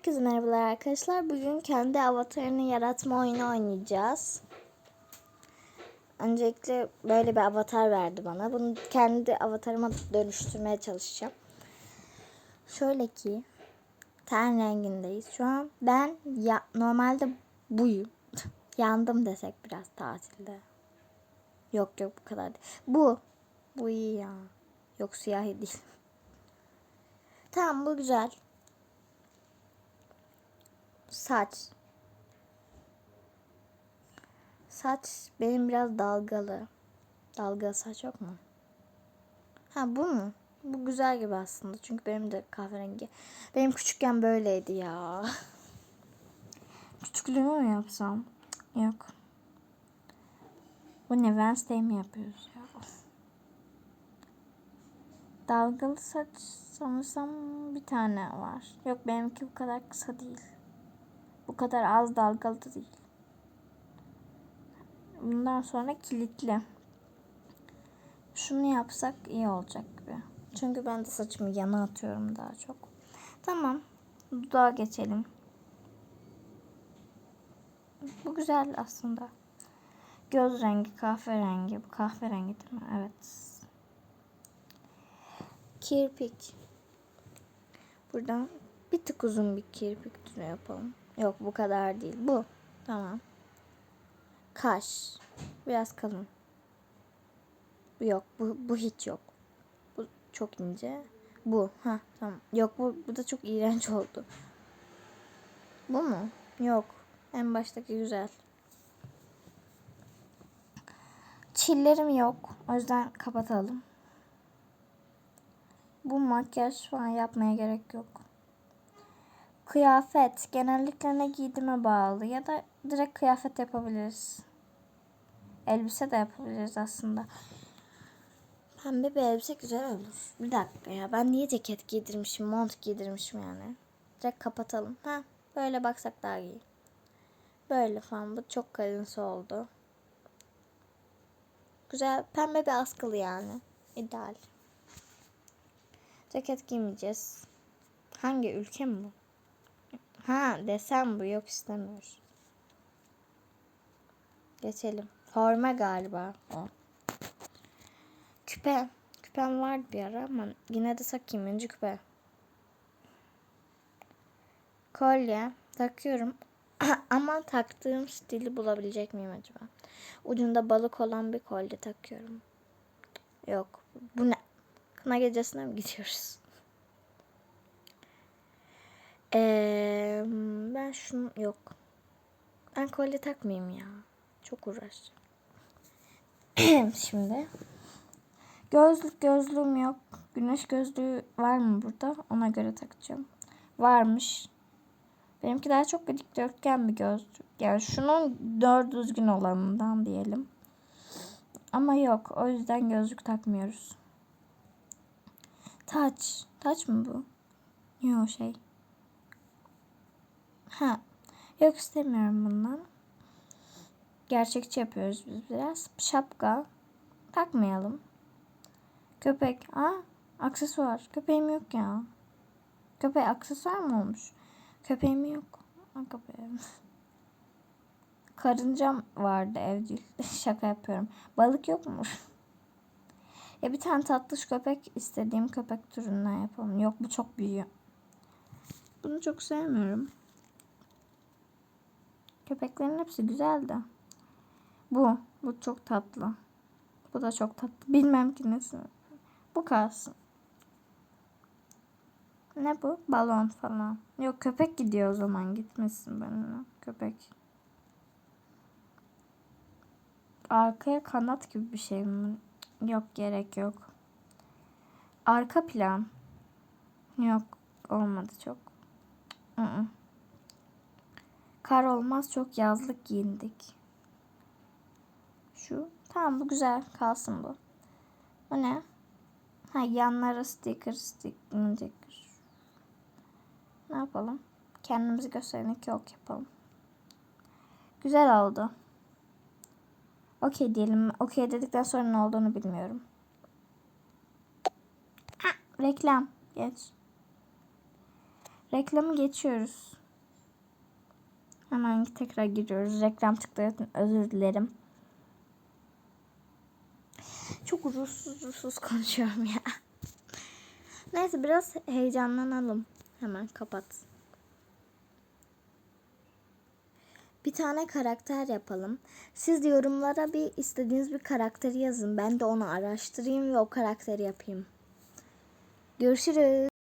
Herkese merhabalar arkadaşlar. Bugün kendi avatarını yaratma oyunu oynayacağız. Öncelikle böyle bir avatar verdi bana. Bunu kendi avatarıma dönüştürmeye çalışacağım. Şöyle ki ten rengindeyiz. Şu an ben ya, normalde buyum. Yandım desek biraz tatilde. Yok yok bu kadar değil. Bu. Bu iyi ya. Yok siyahi değil. Tamam bu güzel. Saç. Saç benim biraz dalgalı. Dalgalı saç yok mu? Ha bu mu? Bu güzel gibi aslında. Çünkü benim de kahverengi. Benim küçükken böyleydi ya. Küçüklüğümü mü yapsam? Yok. Bu ne? Wednesday mi yapıyoruz ya? Dalgalı saç sanırsam bir tane var. Yok benimki bu kadar kısa değil. Kadar az dalgalı da değil. Bundan sonra kilitli. Şunu yapsak iyi olacak gibi. Çünkü ben de saçımı yana atıyorum daha çok. Tamam. Dudağa geçelim. Bu güzel aslında. Göz rengi kahverengi. Bu kahverengi değil mi? Evet. Kirpik. Buradan bir tık uzun bir kirpik türü yapalım. Yok bu kadar değil. Bu. Tamam. Kaş. Biraz kalın. Yok bu, bu hiç yok. Bu çok ince. Bu. Ha tamam. Yok bu, bu da çok iğrenç oldu. Bu mu? Yok. En baştaki güzel. Çillerim yok. O yüzden kapatalım. Bu makyaj falan yapmaya gerek yok. Kıyafet. Genellikle ne giydiğime bağlı. Ya da direkt kıyafet yapabiliriz. Elbise de yapabiliriz aslında. Pembe bir elbise güzel olur. Bir dakika ya. Ben niye ceket giydirmişim, mont giydirmişim yani. Direkt kapatalım. Ha, böyle baksak daha iyi. Böyle falan. Bu çok kalınsı oldu. Güzel. Pembe bir askılı yani. İdeal. Ceket giymeyeceğiz. Hangi ülke mi bu? Ha desem bu yok istemiyoruz. Geçelim. Forma galiba o. Küpe. Küpem vardı bir ara ama yine de takayım önce küpe. Kolye. Takıyorum. ama taktığım stili bulabilecek miyim acaba? Ucunda balık olan bir kolye takıyorum. Yok. Bu ne? Kına gecesine mi gidiyoruz? Ee, ben şunu yok. Ben kolye takmayayım ya. Çok uğraş. Şimdi. Gözlük gözlüğüm yok. Güneş gözlüğü var mı burada? Ona göre takacağım. Varmış. Benimki daha çok dikdörtgen bir gözlük. Yani şunun dört düzgün olanından diyelim. Ama yok. O yüzden gözlük takmıyoruz. Taç. Taç mı bu? Yok şey. Ha. Yok istemiyorum bundan. Gerçekçi yapıyoruz biz biraz. Şapka. Takmayalım. Köpek. Aa, aksesuar. Köpeğim yok ya. Köpeğe aksesuar mı olmuş? Köpeğim yok. Aa, köpeğim. Karıncam vardı evcil. Şaka yapıyorum. Balık yok mu? ya bir tane tatlış köpek istediğim köpek türünden yapalım. Yok bu çok büyüyor. Bunu çok sevmiyorum. Köpeklerin hepsi güzel de. Bu. Bu çok tatlı. Bu da çok tatlı. Bilmem ki nesi. Bu kalsın. Ne bu? Balon falan. Yok köpek gidiyor o zaman. Gitmesin benimle. Köpek. Arkaya kanat gibi bir şey mi? Yok gerek yok. Arka plan. Yok olmadı çok. Hı -hı. Kar olmaz çok yazlık giyindik. Şu. Tamam bu güzel. Kalsın bu. Bu ne? Ha yanlara sticker sticker. Ne yapalım? Kendimizi gösteren iki yapalım. Güzel oldu. Okey diyelim. Okey dedikten sonra ne olduğunu bilmiyorum. Ha, reklam. Geç. Reklamı geçiyoruz. Hemen tekrar giriyoruz. Reklam için özür dilerim. Çok ruhsuz ruhsuz konuşuyorum ya. Neyse biraz heyecanlanalım. Hemen kapat. Bir tane karakter yapalım. Siz de yorumlara bir istediğiniz bir karakteri yazın. Ben de onu araştırayım ve o karakteri yapayım. Görüşürüz.